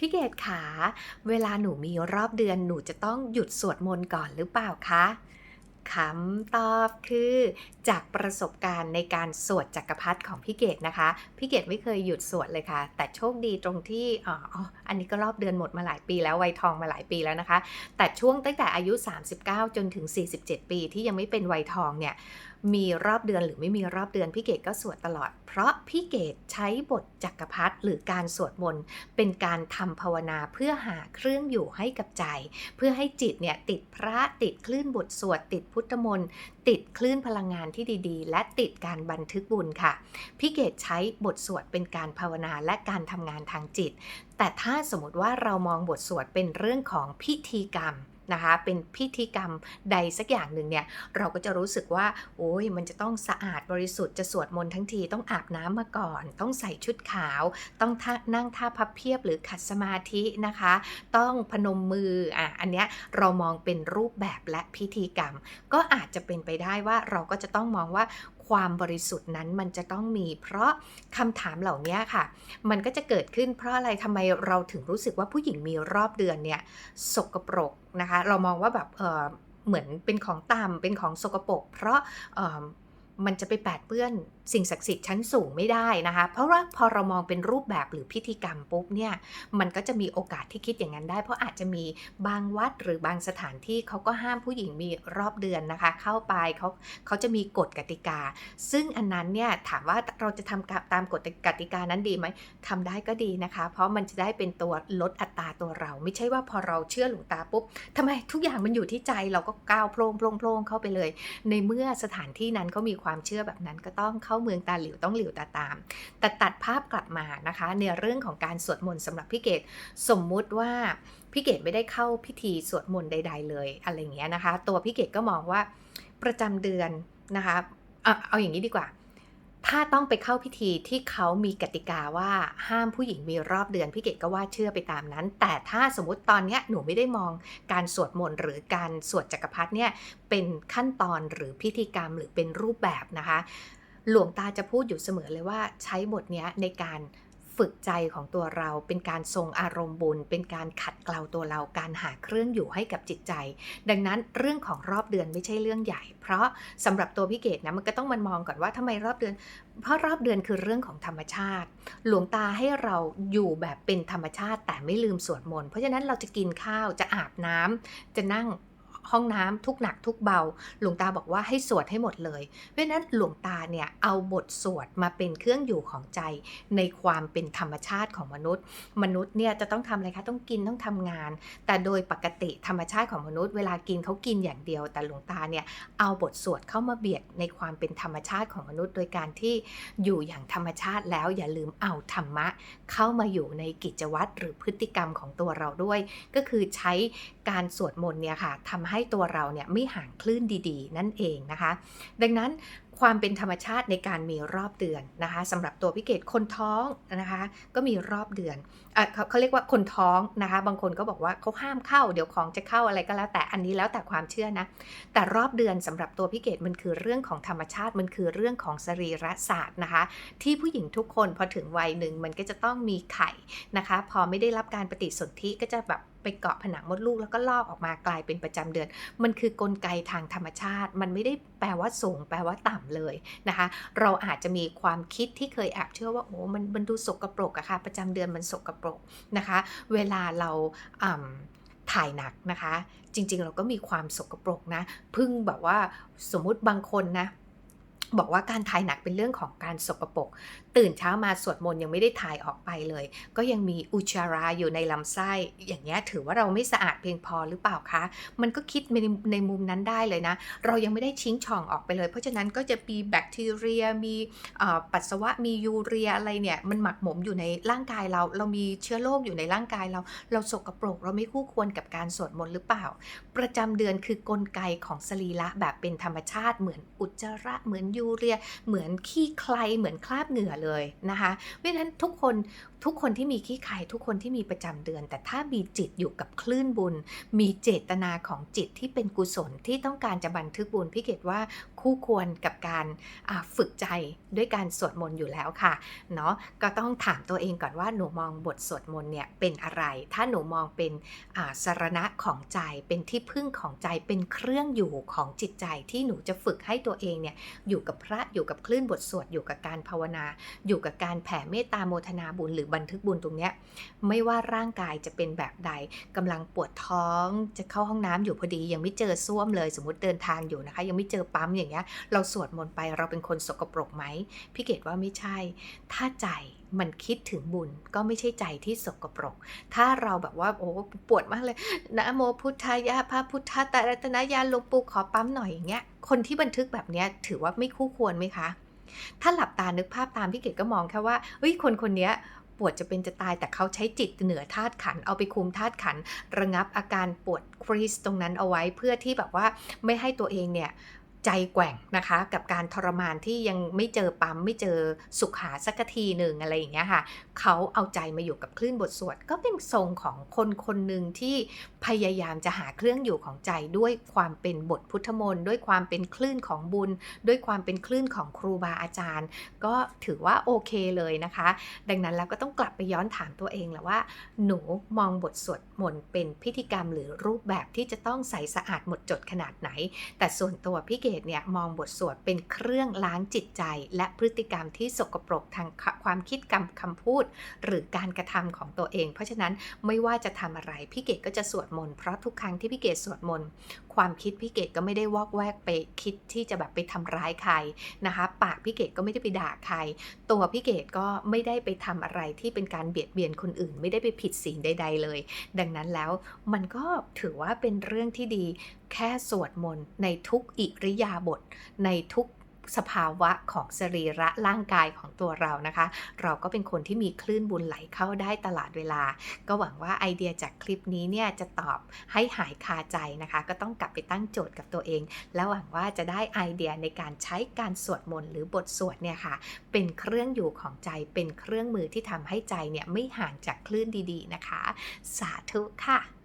พี่เกดขา เวลาหนูมีรอบเดือนหนูจะต้องหยุดสวดมนต์ก่อนหรือเปล่าคะคำตอบคือจากประสบการณ์ในการสวดจักรพรรดิของพี่เกดนะคะ พี่เกดไม่เคยหยุดสวดเลยค่ะ แต่โชคดีตรงที่อ๋ออันนี้ก็รอบเดือนหมดมาหลายปีแล้ววัยทองมาหลายปีแล้วนะคะ แต่ช่วงตั้งแต่อายุ 39 จนถึง 47 ปีที่ยังไม่เป็นวัยทองเนี่ย มีรอบเดือนหรือไม่มีรอบเดือนพี่เกดก็สวดตลอด เพราะพี่เกดใช้บทจักรพรรดิหรือการสวดมนต์เป็นการทำภาวนาเพื่อหาเครื่องอยู่ให้กับใจ เพื่อให้จิตเนี่ยติดพระติดคลื่นบทสวดติดพุทธมนต์ติดคลื่นพลังงานที่ดีๆ และติดการบันทึกบุญค่ะพี่เกดใช้บทสวดเป็นการภาวนาและการทำงานทางจิต แต่ถ้าสมมติว่าเรามองบทสวดเป็นเรื่องของพิธีกรรม นะคะ เป็นพิธีกรรมใดสักอย่างหนึ่งเนี่ยเราก็จะรู้สึกว่า โอ้ยมันจะต้องสะอาดบริสุทธิ์จะสวดมนต์ทั้งทีต้องอาบน้ำมาก่อน ต้องใส่ชุดขาว ต้องนั่งท่าพับเพียบหรือขัดสมาธินะคะ ต้องพนมมืออะอันเนี้ยเรามองเป็นรูปแบบและพิธีกรรม ก็อาจจะเป็นไปได้ว่าเราก็จะต้องมองว่าความบริสุทธิ์นั้นมันจะต้องมี เพราะคำถามเหล่านี้ค่ะ มันก็จะเกิดขึ้นเพราะอะไรทำไมเราถึงรู้สึกว่าผู้หญิงมีรอบเดือนเนี่ยสกปรก นะคะ เรามองว่าแบบเออเหมือนเป็นของต่ำเป็นของสกปรกเพราะมันจะไปแปดเปื้อน สิ่งศักดิ์สิทธิ์ชั้นสูงไม่ได้นะคะ เพราะว่าพอเรามองเป็นรูปแบบหรือพิธีกรรมปุ๊บเนี่ยมันก็จะมีโอกาสที่คิดอย่างนั้นได้ เพราะอาจจะมีบางวัดหรือบางสถานที่เขาก็ห้ามผู้หญิงมีรอบเดือนนะคะ เข้าไปเขาเขาจะมีกฎกติกา ซึ่งอันนั้นเนี่ยถามว่าเราจะทำตามกฎกติกานั้นดีไหมทำได้ก็ดีนะคะ เพราะมันจะได้เป็นตัวลดอัตราตัวเรา ไม่ใช่ว่าพอเราเชื่อหลวงตาปุ๊บทำไมทุกอย่างมันอยู่ที่ใจเราก็ก้าวโพลงโพลงโพลงเข้าไปเลย ในเมื่อสถานที่นั้นเขามีความเชื่อแบบนั้นก็ต้องเข้าเมืองตาหลิวต้องหลิวตาตาม แต่ตัดภาพกลับมานะคะ ในเรื่องของการสวดมนต์สำหรับพี่เกดสมมุติว่าพี่เกดไม่ได้เข้าพิธีสวดมนต์ใด ๆ เลยอะไรเงี้ยนะคะ ตัวพี่เกดก็มองว่าประจำเดือนนะคะเอาเอาอย่างนี้ดีกว่า ถ้าต้องไปเข้าพิธีที่เขามีกติกาว่าห้ามผู้หญิงมีรอบเดือนพี่เกดก็ว่าเชื่อไปตามนั้น แต่ถ้าสมมติตอนเนี้ยหนูไม่ได้มองการสวดมนต์หรือการสวดจักรพรรดิเนี่ยเป็นขั้นตอนหรือพิธีกรรมหรือเป็นรูปแบบนะคะ หลวงตาจะพูดอยู่เสมอเลยว่าใช้บทนี้ในการฝึกใจของตัวเราเป็นการทรงอารมณ์บุญ เป็นการขัดเกลาตัวเราการหาเครื่องอยู่ให้กับจิตใจ ดังนั้นเรื่องของรอบเดือนไม่ใช่เรื่องใหญ่ เพราะสำหรับตัวพี่เกดนะมันก็ต้องมันมองก่อนว่าทำไมรอบเดือน เพราะรอบเดือนคือเรื่องของธรรมชาติ หลวงตาให้เราอยู่แบบเป็นธรรมชาติแต่ไม่ลืมสวดมนต์เพราะฉะนั้นเราจะกินข้าวจะอาบน้ำจะนั่ง ห้องน้ำทุกหนักทุกเบา หลวงตาบอกว่าให้สวดให้หมดเลย เพราะฉะนั้นหลวงตาเนี่ยเอาบทสวดมาเป็นเครื่องอยู่ของใจในความเป็นธรรมชาติของมนุษย์ มนุษย์เนี่ยจะต้องทำอะไรคะต้องกินต้องทำงาน แต่โดยปกติธรรมชาติของมนุษย์เวลากินเขากินอย่างเดียว แต่หลวงตาเนี่ยเอาบทสวดเข้ามาเบียดในความเป็นธรรมชาติของมนุษย์ โดยการที่อยู่อย่างธรรมชาติแล้วอย่าลืมเอาธรรมะ เข้ามาอยู่ในกิจวัตรหรือพฤติกรรมของตัวเราด้วย ก็คือใช้ การสวดมนต์เนี่ยค่ะทำให้ตัวเราเนี่ยไม่ห่างคลื่นดีๆ นั่นเองนะคะ ดังนั้นความเป็นธรรมชาติในการมีรอบเดือนนะคะสำหรับตัวพี่เกดคนท้องนะคะก็มีรอบเดือนเอ่อเขาเขาเรียกว่าคนท้องนะคะ บางคนก็บอกว่าเขาห้ามเข้า เดี๋ยวของจะเข้าอะไรก็แล้ว แต่อันนี้แล้วแต่ความเชื่อนะ แต่รอบเดือนสำหรับตัวพี่เกดมันคือเรื่องของธรรมชาติมันคือเรื่องของสรีระศาสตร์นะคะ ที่ผู้หญิงทุกคนพอถึงวัยหนึ่งมันก็จะต้องมีไข่นะคะ พอไม่ได้รับการปฏิสนธิก็จะแบบไปเกาะผนังมดลูกแล้วก็ลอกออกมากลายเป็นประจำเดือน มันคือกลไกทางธรรมชาติ มันไม่ได้แปลว่าสูง แปลว่าต่ำเลยนะคะ เราอาจจะมีความคิดที่เคยแอบเชื่อว่าโอ้มันมันดูสกปรกอะค่ะประจำเดือนมันสกรปรกนะคะ เวลาเราถ่ายหนักนะคะ จริง ๆ เราก็มีความสกรปรกนะพึ่งแบบว่าสมมุติบางคนนะบอกว่าการถ่ายหนักเป็นเรื่องของการสกรปรกตื่นเช้ามาสวดมนต์ยังไม่ได้ถ่ายออกไปเลย ก็ยังมีอุจจาระอยู่ในลำไส้ อย่างเงี้ยถือว่าเราไม่สะอาดเพียงพอหรือเปล่าคะ มันก็คิดในในมุมนั้นได้เลยนะ เรายังไม่ได้ชิ้งช่องออกไปเลย เพราะฉะนั้นก็จะมีแบคทีเรีย มีปัสสาวะ มียูเรียอะไรเนี่ย มันหมักหมมอยู่ในร่างกายเรา เรามีเชื้อโรคอยู่ในร่างกายเรา เราสกปรก เราไม่คู่ควรกับการสวดมนต์หรือเปล่า ประจำเดือนคือกลไกของสรีระแบบเป็นธรรมชาติ เหมือนอุจจาระ เหมือนยูเรีย เหมือนขี้ใคร เหมือนคราบเหงื่อเลยนะคะเพราะฉะนั้นทุกคน ทุกคนที่มีขี้ใครทุกคนที่มีประจำเดือน แต่ถ้ามีจิตอยู่กับคลื่นบุญ มีเจตนาของจิตที่เป็นกุศลที่ต้องการจะบันทึกบุญพี่เกดว่าคู่ควรกับการฝึกใจด้วยการสวดมนต์อยู่แล้วค่ะเนาะก็ต้องถามตัวเองก่อนว่าหนูมองบทสวดมนต์เนี่ยเป็นอะไร ถ้าหนูมองเป็นอ่ารณะของใจเป็นที่พึ่งของใจเป็นเครื่องอยู่ของจิตใจที่หนูจะฝึกให้ตัวเองเนี่ยอยู่กับพระอยู่กับคลื่นบทสวดอยู่กับการภาวนา อยู่กับการแผ่เมตตาโมทนาบุญหรือบันทึกบุญตรงเนี้ยไม่ว่าร่างกายจะเป็นแบบใดกำลังปวดท้องจะเข้าห้องน้ำอยู่พอดี ยังไม่เจอส้วมเลย สมมติเดินทางอยู่นะคะ ยังไม่เจอปั๊มอย่างเงี้ยเราสวดมนต์ไปเราเป็นคนสกปรกไหมพี่เกดว่าไม่ใช่ ถ้าใจมันคิดถึงบุญก็ไม่ใช่ใจที่สกปรก ถ้าเราแบบว่าโอ้ปวดมากเลยนะโมพุทธายะพระพุทธตรัตนาณหลงปูขอปั๊มหน่อยอย่างเงี้ย คนที่บันทึกแบบเนี้ยถือว่าไม่คู่ควรไหมคะ ถ้าหลับตานึกภาพตามพี่เกดก็มองแค่ว่าเฮ้ยคนคนนี้ ปวดจะเป็นจะตาย แต่เขาใช้จิตเหนือธาตุขัน เอาไปคุมธาตุขัน ระงับอาการปวดครีสตรงนั้นเอาไว้เพื่อที่แบบว่าไม่ให้ตัวเองเนี่ย ใจแกว่งนะคะ กับการทรมานที่ยังไม่เจอปั๊มไม่เจอสุขหาสักทีหนึ่งอะไรอย่างเงี้ยค่ะเขาเอาใจมาอยู่กับคลื่นบทสวด ก็เป็นทรงของคนคนหนึ่งที่พยายามจะหาเครื่องอยู่ของใจด้วยความเป็นบทพุทธมนต์ด้วยความเป็นคลื่นของบุญ ด้วยความเป็นคลื่นของครูบาอาจารย์ ก็ถือว่าโอเคเลยนะคะ ดังนั้นแล้วก็ต้องกลับไปย้อนถามตัวเองแหละว่า หนูมองบทสวดมนต์เป็นพิธีกรรมหรือรูปแบบที่จะต้องใสสะอาดหมดจดขนาดไหน แต่ส่วนตัวพี่เกดเนี่ยมองบทสวดเป็นเครื่องล้างจิตใจ และพฤติกรรมที่สกปรกทางความคิดกรรมคำพูด หรือการกระทำของตัวเอง เพราะฉะนั้นไม่ว่าจะทำอะไรพี่เกดก็จะสวดมนต์เพราะทุกครั้งที่พี่เกดสวดมนต์ความคิดพี่เกดก็ไม่ได้วอกแวกไปคิดที่จะแบบไปทำร้ายใครนะคะปากพี่เกดก็ไม่ได้ไปด่าใคร ตัวพี่เกดก็ไม่ได้ไปทำอะไรที่เป็นการเบียดเบียนคนอื่น ไม่ได้ไปผิดศีลใด ๆ เลย ดังนั้นแล้วมันก็ถือว่าเป็นเรื่องที่ดี แค่สวดมนต์ในทุกอิริยาบถในทุกสภาวะของสรีระร่างกายของตัวเรานะคะ เราก็เป็นคนที่มีคลื่นบุญไหลเข้าได้ตลอดเวลา ก็หวังว่าไอเดียจากคลิปนี้เนี่ยจะตอบให้หายคาใจนะคะ ก็ต้องกลับไปตั้งโจทย์กับตัวเอง แล้วหวังว่าจะได้ไอเดียในการใช้การสวดมนต์หรือบทสวดเนี่ยค่ะ เป็นเครื่องอยู่ของใจเป็นเครื่องมือที่ทำให้ใจเนี่ยไม่ห่างจากคลื่นดีๆนะคะ สาธุค่ะ